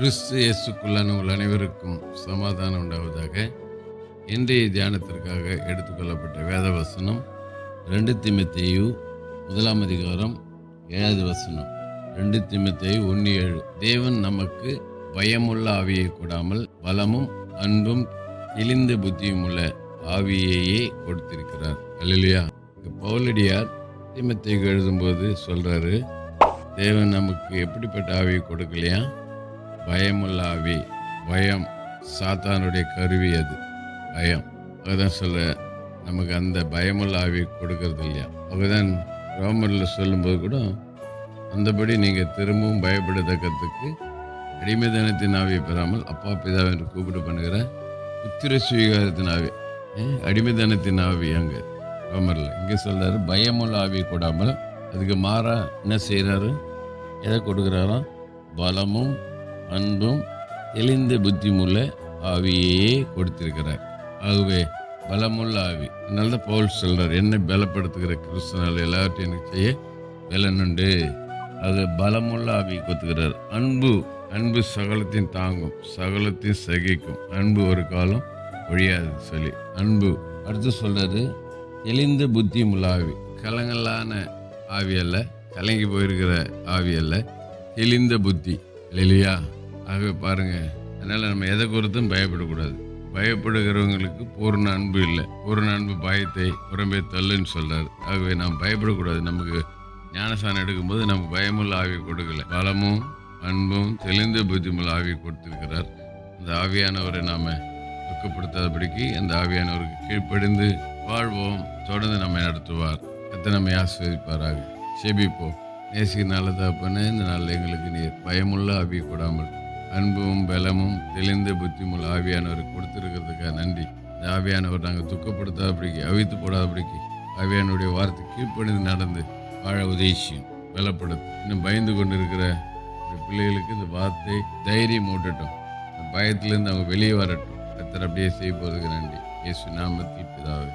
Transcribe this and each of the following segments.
கிறிஸ்து இயேசுக்குள்ளான உங்கள் அனைவருக்கும் சமாதானம் உண்டாவதாக இன்றைய தியானத்திற்காக எடுத்துக்கொள்ளப்பட்ட வேத வசனம் ரெண்டு திமுத்தேயு முதலாம் அதிகாரம் ஏழாவது வசனம். ரெண்டு திமுத்தேயு ஒன்று ஏழு. தேவன் நமக்கு பயமுள்ள ஆவியை கூடாமல் பலமும் அன்பும் இழிந்த புத்தியும் உள்ள ஆவியையே கொடுத்திருக்கிறார். அல்லையா பவுலடியார் திமுத்தேயுக்கு எழுதும்போது சொல்கிறாரு தேவன் நமக்கு எப்படிப்பட்ட ஆவியை கொடுக்கலையா? பயமுள்ள ஆவி பயம் சாத்தானுடைய கருவி அது. பயம். அதுதான் சொல்ல நமக்கு அந்த பயமுள்ள ஆவி கொடுக்கறது இல்லையா? அவதான் ரோமரில் சொல்லும்போது கூட அந்தபடி நீங்கள் திரும்பவும் பயப்படத்தக்கத்துக்கு அடிமைதனத்தின் ஆவியை பெறாமல் அப்பா பிதா என்று கூப்பிட்டு பண்ணுகிற புத்திர சுவீகாரத்தின் ஆவி. அடிமைதனத்தின் ஆவி அங்கே ரோமரில். இங்கே சொல்கிறார் பயமுள்ள ஆவி கூடாமல் அதுக்கு மாறா என்ன செய்கிறாரு எதை கொடுக்குறாரோ? பலமும் அன்பும் தெளிந்த புத்தியுமுள்ள ஆவியையே கொடுத்திருக்கிறார். ஆகவே பலமுள்ள ஆவி. அதனால தான் பவுல் சொல்கிறார் என்னை பலப்படுத்துகிற கிறிஸ்தனால் எல்லாவற்றையும் எனக்கு செய்ய பலனுண்டு அது பலமுள்ள ஆவி கொத்துக்கிறார் அன்பு அன்பு சகலத்தையும் தாங்கும் சகலத்தையும் சகிக்கும். அன்பு ஒரு காலம் ஒழியாது சொல்லி. அன்பு அடுத்து சொல்கிறது தெளிந்த புத்தியுமுள்ள ஆவி. கலங்கலான ஆவி அல்ல கலங்கி போயிருக்கிற ஆவி அல்ல தெளிந்த புத்தி. இல்லையா ஆகவே பாருங்கள் அதனால் நம்ம எதை குறித்தும் பயப்படக்கூடாது. பயப்படுகிறவங்களுக்கு பூர்ண அன்பு இல்லை. பூர்ண அன்பு பயத்தை புறம்பே தள்ளுன்னு சொல்கிறார் ஆகவே நாம் பயப்படக்கூடாது. நமக்கு ஞானசானம் எடுக்கும்போது நமக்கு பயமுள்ள ஆவி கொடுக்கல. பலமும் அன்பும் தெளிந்த புத்திமுள்ள ஆவி கொடுத்திருக்கிறார். அந்த ஆவியானவரை நாம் துக்கப்படுத்தாதபடிக்கு அந்த ஆவியானவருக்கு கீழ்ப்படிந்து வாழ்வோம். தொடர்ந்து நம்மை நடத்துவார். கத்த நம்மை ஆஸ்வதிப்பாராக செபிப்போம் நேசிக்கு நல்லதாக பண்ண இந்த நாளில் எங்களுக்கு நீர் பயமுள்ள ஆவி கொடாமல் அன்பும் பலமும் தெளிந்த புத்திமுள்ள ஆவியானவர் கொடுத்துருக்கிறதுக்காக நன்றி. இந்த ஆவியானவர் நாங்கள் துக்கப்படுத்தாதபடிக்கு அவித்து போடாதபடிக்கு ஆவியானுடைய வார்த்தை கீழ்ப்பணிந்து நடந்து வாழ உதவிச்சியும் பலப்படுத்தும். இன்னும் பயந்து கொண்டு இருக்கிற பிள்ளைகளுக்கு இந்த வார்த்தை தைரியம் ஊட்டட்டும். அந்த பயத்திலேருந்து அவங்க வெளியே வரட்டும். கத்தர் அப்படியே செய்ய போகிறதுக்கு நன்றி. இயேசு நாமத்தில் பிதாவே.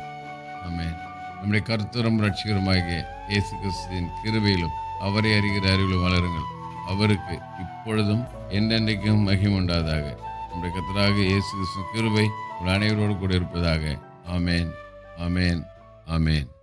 ஆமென். நம்முடைய கருத்தரும் ரட்சிகரமாகிய இயேசு கிறிஸ்துவின் கிருபையிலும் அவரை அறிகிற அறிவிலும் வளருங்கள். அவருக்கு இப்பொழுதும் என்றென்றைக்கும் மகிமை உண்டாதாக. நம்முடைய கத்தராக இயேசு கிறிஸ்து கிருபை உங்கள் அனைவரோடு கூட இருப்பதாக. ஆமேன். ஆமேன். ஆமேன்.